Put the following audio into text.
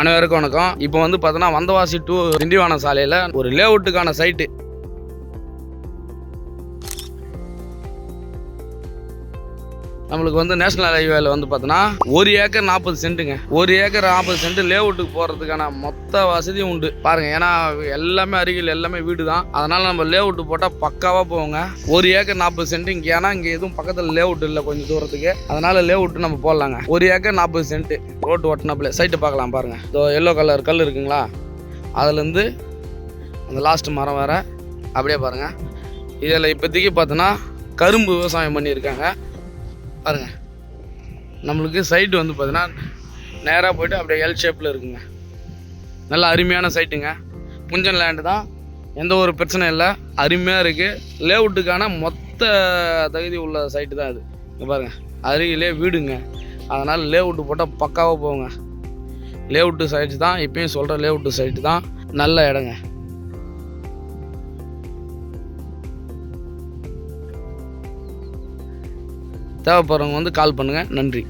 அனைவருக்கும் வணக்கம். இப்போ வந்து பார்த்தோன்னா வந்தவாசி டூ திண்டிவான சாலையில் ஒரு லேஅவுட்டுக்கான சைட்டு நம்மளுக்கு வந்து நேஷனல் ஹைவேல வந்து பார்த்தோன்னா ஒரு ஏக்கர் நாற்பது சென்ட்டுங்க. ஒரு ஏக்கர் நாற்பது சென்ட் லேஅவுட்டுக்கு போகிறதுக்கான மொத்த வசதியும் உண்டு. பாருங்க ஏன்னா எல்லாமே அருகில் எல்லாமே வீடு தான் அதனால நம்ம லேஅவுட் போட்டால் பக்காவாக போவோங்க. ஒரு ஏக்கர் நாற்பது சென்ட் இங்கே ஏன்னா இங்கே எதுவும் பக்கத்தில் லேஅவுட் இல்லை கொஞ்சம் தூரத்துக்கு. அதனால லேஅவுட் நம்ம போடலாங்க. ஒரு ஏக்கர் நாற்பது சென்ட்டு. ரோட்டு ஓட்டினாப்புல. சைட்டு பார்க்கலாம் பாருங்க. இதோ எல்லோ கலர் கல் இருக்குங்களா? அதுலேருந்து அந்த லாஸ்ட் மரம் வேற. அப்படியே பாருங்க. இதில் இப்போதைக்கு பார்த்தோன்னா கரும்பு விவசாயம் பண்ணியிருக்காங்க. பாருங்க. நம்மளுக்கு சைட்டு வந்து பார்த்தீங்கன்னா நேராக போய்ட்டு அப்படியே எல் ஷேப்பில் இருக்குங்க. நல்ல அருமையான சைட்டுங்க புஞ்சன் லேண்டு தான். எந்த ஒரு பிரச்சனையும் இல்லை. அருமையாக இருக்குது லேவுட்டுக்கான மொத்த தகுதி உள்ள சைட்டு தான் இது இங்கே பாருங்கள் அருகிலே வீடுங்க. அதனால் லேவுட்டு போட்டால் பக்காவாக போங்க லேவுட்டு சைட்டு தான். இப்பயும் சொல்கிற லேவுட்டு சைட்டு தான். நல்ல இடங்க. தேவைப்படுறவங்க வந்து கால் பண்ணுங்கள் நன்றி.